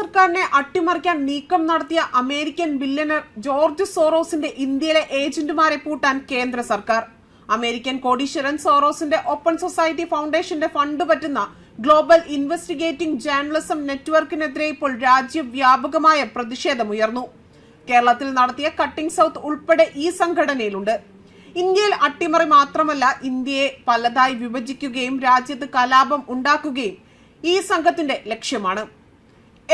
സർക്കാരിനെ അട്ടിമറിക്കാൻ നീക്കം നടത്തിയ അമേരിക്കൻ ബില്യണർ ജോർജ് സോറോസിന്റെ ഇന്ത്യയിലെ ഏജന്റുമാരെ പൂട്ടാൻ കേന്ദ്ര സർക്കാർ. അമേരിക്കൻ കോടീശ്വരൻ സോറോസിന്റെ ഓപ്പൺ സൊസൈറ്റി ഫൗണ്ടേഷന്റെ ഫണ്ട് പറ്റുന്ന ഗ്ലോബൽ ഇൻവെസ്റ്റിഗേറ്റിംഗ് ജേർണലിസം നെറ്റ്വർക്കിനെതിരെ ഇപ്പോൾ രാജ്യവ്യാപകമായ പ്രതിഷേധമുയർന്നു. കേരളത്തിൽ നടത്തിയ കട്ടിംഗ് സൗത്ത് ഉൾപ്പെടെ ഈ സംഘടനയിലുണ്ട്. ഇന്ത്യയിൽ അട്ടിമറി മാത്രമല്ല ഇന്ത്യയെ പലതായി വിഭജിക്കുകയും രാജ്യത്ത് കലാപം ഉണ്ടാക്കുകയും ഈ സംഘത്തിന്റെ ലക്ഷ്യമാണ്.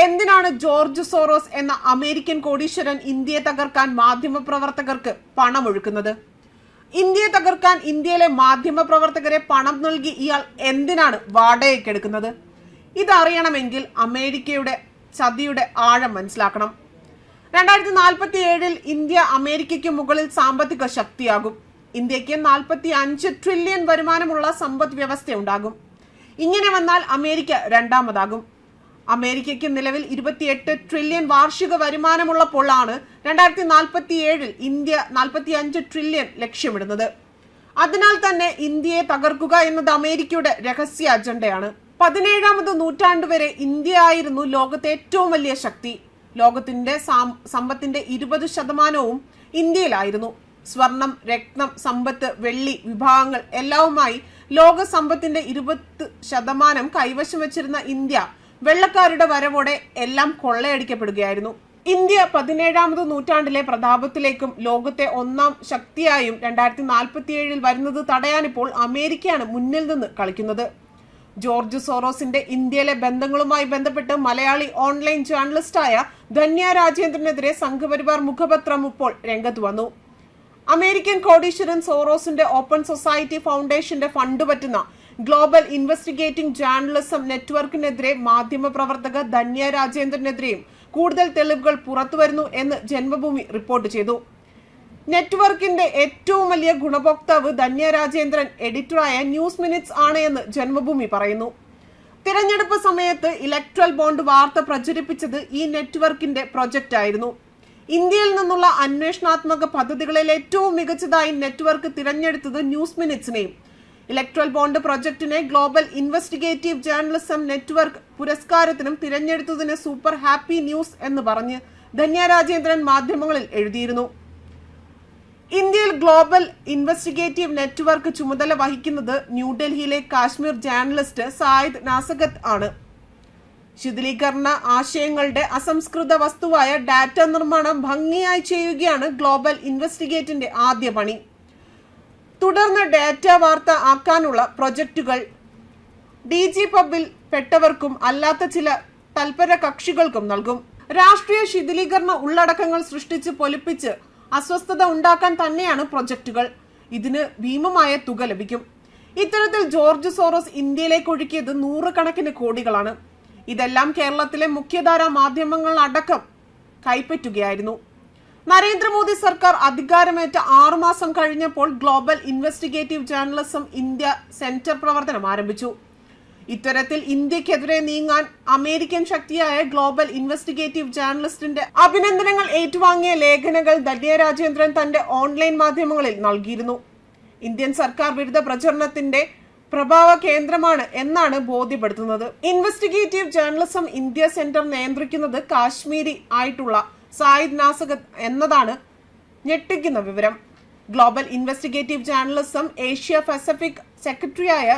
എന്തിനാണ് ജോർജ് സോറോസ് എന്ന അമേരിക്കൻ കോടീശ്വരൻ ഇന്ത്യയെ തകർക്കാൻ മാധ്യമപ്രവർത്തകർക്ക് പണമൊഴുക്കുന്നത് ഇന്ത്യയെ തകർക്കാൻ ഇന്ത്യയിലെ മാധ്യമപ്രവർത്തകരെ പണം നൽകി ഇയാൾ എന്തിനാണ് വാടകയ്ക്കെടുക്കുന്നത് ഇതറിയണമെങ്കിൽ അമേരിക്കയുടെ ചതിയുടെ ആഴം മനസ്സിലാക്കണം. രണ്ടായിരത്തി നാൽപ്പത്തി ഏഴിൽ ഇന്ത്യ അമേരിക്കയ്ക്ക് മുകളിൽ സാമ്പത്തിക ശക്തിയാകും. ഇന്ത്യയ്ക്ക് നാൽപ്പത്തി അഞ്ച് ട്രില്യൺ വരുമാനമുള്ള സമ്പദ് വ്യവസ്ഥ ഉണ്ടാകും ഇങ്ങനെ വന്നാൽ അമേരിക്ക രണ്ടാമതാകും. അമേരിക്കയ്ക്ക് നിലവിൽ ഇരുപത്തിയെട്ട് ട്രില്യൺ വാർഷിക വരുമാനമുള്ളപ്പോഴാണ് രണ്ടായിരത്തി നാൽപ്പത്തി ഏഴിൽ ഇന്ത്യ നാൽപ്പത്തി അഞ്ച് ട്രില്യൺ ലക്ഷ്യമിടുന്നത്. അതിനാൽ തന്നെ ഇന്ത്യയെ തകർക്കുക എന്നത് അമേരിക്കയുടെ രഹസ്യ അജണ്ടയാണ്. പതിനേഴാമത് നൂറ്റാണ്ട് വരെ ഇന്ത്യ ആയിരുന്നു ലോകത്തെ ഏറ്റവും വലിയ ശക്തി. ലോകത്തിന്റെ സമ്പത്തിന്റെ ഇരുപത് ശതമാനവും ഇന്ത്യയിലായിരുന്നു. സ്വർണം രക്തം സമ്പത്ത് വെള്ളി വിഭാഗങ്ങൾ എല്ലാവുമായി ലോക സമ്പത്തിന്റെ ഇരുപത് ശതമാനം കൈവശം വച്ചിരുന്ന ഇന്ത്യ വെള്ളക്കാരുടെ വരവോടെ എല്ലാം കൊള്ളയടിക്കപ്പെടുകയായിരുന്നു. ഇന്ത്യ പതിനേഴാമത് നൂറ്റാണ്ടിലെ പ്രതാപത്തിലേക്കും ലോകത്തെ ഒന്നാം ശക്തിയായും രണ്ടായിരത്തി നാൽപ്പത്തിയേഴിൽ വരുന്നത് തടയാനിപ്പോൾ അമേരിക്കയാണ് മുന്നിൽ നിന്ന് കളിക്കുന്നത്. ജോർജ് സോറോസിന്റെ ഇന്ത്യയിലെ ബന്ധങ്ങളുമായി ബന്ധപ്പെട്ട് മലയാളി ഓൺലൈൻ ജേർണലിസ്റ്റായ ധന്യ രാജേന്ദ്രനെതിരെ സംഘപരിവാർ മുഖപത്രം ഇപ്പോൾ രംഗത്ത് വന്നു. അമേരിക്കൻ കോടീശ്വരൻ സോറോസിന്റെ ഓപ്പൺ സൊസൈറ്റി ഫൗണ്ടേഷന്റെ ഫണ്ട് പറ്റുന്ന ഗ്ലോബൽ ഇൻവെസ്റ്റിഗേറ്റിംഗ് ജേർണലിസം നെറ്റ്വർക്കിനെതിരെ മാധ്യമപ്രവർത്തക ധന്യ രാജേന്ദ്രനെതിരെയും കൂടുതൽ തെളിവുകൾ പുറത്തുവരുന്നു എന്ന് ജന്മഭൂമി റിപ്പോർട്ട് ചെയ്തു. നെറ്റ്വർക്കിന്റെ ഏറ്റവും വലിയ ഗുണഭോക്താവ് ധന്യ രാജേന്ദ്രൻ എഡിറ്ററായ ന്യൂസ് മിനിറ്റ്സ് ആണ് എന്ന് ജന്മഭൂമി പറയുന്നു. തിരഞ്ഞെടുപ്പ് സമയത്ത് ഇലക്ട്രൽ ബോണ്ട് വാർത്ത പ്രചരിപ്പിച്ചത് ഈ നെറ്റ്വർക്കിന്റെ പ്രൊജക്റ്റ് ആയിരുന്നു. ഇന്ത്യയിൽ നിന്നുള്ള അന്വേഷണാത്മക പദ്ധതികളിൽ ഏറ്റവും മികച്ചതായി നെറ്റ്വർക്ക് തിരഞ്ഞെടുത്തത് ന്യൂസ് മിനിറ്റ്സിനെയും ഇലക്ട്രൽ ബോണ്ട് പ്രൊജക്ടിനെ ഗ്ലോബൽ ഇൻവെസ്റ്റിഗേറ്റീവ് ജേർണലിസം നെറ്റ്വർക്ക് പുരസ്കാരത്തിനും തിരഞ്ഞെടുത്തതിന് സൂപ്പർ ഹാപ്പി ന്യൂസ് എന്ന് പറഞ്ഞ് ധന്യ രാജേന്ദ്രൻ മാധ്യമങ്ങളിൽ എഴുതിയിരുന്നു. ഇന്ത്യയിൽ ഗ്ലോബൽ ഇൻവെസ്റ്റിഗേറ്റീവ് നെറ്റ്വർക്ക് ചുമതല വഹിക്കുന്നത് ന്യൂഡൽഹിയിലെ കാശ്മീർ ജേർണലിസ്റ്റ് സായിദ് നാസഗത്ത് ആണ്. ശിഥിലീകരണ ആശയങ്ങളുടെ അസംസ്കൃത വസ്തുവായ ഡാറ്റ നിർമ്മാണം ഭംഗിയായി ചെയ്യുകയാണ് ഗ്ലോബൽ ഇൻവെസ്റ്റിഗേറ്റിന്റെ ആദ്യ പണി. തുടർന്ന് ഡാറ്റ വാർത്ത ആക്കാനുള്ള പ്രൊജക്റ്റുകൾ ഡി ജി പബിൽ പെട്ടവർക്കും അല്ലാത്ത ചില തൽപര കക്ഷികൾക്കും നൽകും. രാഷ്ട്രീയ ശിഥിലീകരണ ഉള്ളടക്കങ്ങൾ സൃഷ്ടിച്ച് പൊലിപ്പിച്ച് അസ്വസ്ഥത ഉണ്ടാക്കാൻ തന്നെയാണ് പ്രൊജക്റ്റുകൾ ഇതിന് ഭീമമായ തുക ലഭിക്കും. ഇത്തരത്തിൽ ജോർജ് സോറോസ് ഇന്ത്യയിലേക്ക് ഒഴുക്കിയത് നൂറുകണക്കിന് കോടികളാണ്. ഇതെല്ലാം കേരളത്തിലെ മുഖ്യധാരാ മാധ്യമങ്ങൾ അടക്കം കൈപ്പറ്റുകയായിരുന്നു. നരേന്ദ്രമോദി സർക്കാർ അധികാരമേറ്റ ആറുമാസം കഴിഞ്ഞപ്പോൾ global investigative journalism India centre പ്രവർത്തനം ആരംഭിച്ചു. ഇത്തരത്തിൽ ഇന്ത്യക്കെതിരെ നീങ്ങാൻ അമേരിക്കൻ ശക്തിയായ ഗ്ലോബൽ ഇൻവെസ്റ്റിഗേറ്റീവ് ജേർണലിസ്റ്റിന്റെ അഭിനന്ദനങ്ങൾ ഏറ്റുവാങ്ങിയ ലേഖനങ്ങൾ ധന്യ രാജേന്ദ്രൻ തന്റെ ഓൺലൈൻ മാധ്യമങ്ങളിൽ നൽകിയിരുന്നു. ഇന്ത്യൻ സർക്കാർ വിരുദ്ധ പ്രചരണത്തിന്റെ പ്രഭാവ കേന്ദ്രമാണ് എന്നാണ് ബോധ്യപ്പെടുത്തുന്നത്. ഇൻവെസ്റ്റിഗേറ്റീവ് ജേർണലിസം ഇന്ത്യ സെന്റർ നിയന്ത്രിക്കുന്നത് കാശ്മീരി ആയിട്ടുള്ള സായിദ് നാസക് എന്നതാണ് ഞെട്ടിക്കുന്ന വിവരം. Global investigative journalism Asia Pacific സെക്രട്ടറിയായ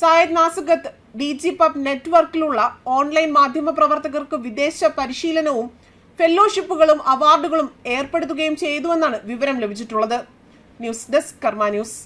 സായിദ് നാസഗത്ത് ഡി ജി പബ് നെറ്റ്വർക്കിലുള്ള ഓൺലൈൻ മാധ്യമ പ്രവർത്തകർക്ക് വിദേശ പരിശീലനവും ഫെല്ലോഷിപ്പുകളും അവാർഡുകളും ഏർപ്പെടുത്തുകയും ചെയ്തുവെന്നാണ് വിവരം ലഭിച്ചിട്ടുള്ളത്. News desk Karma news.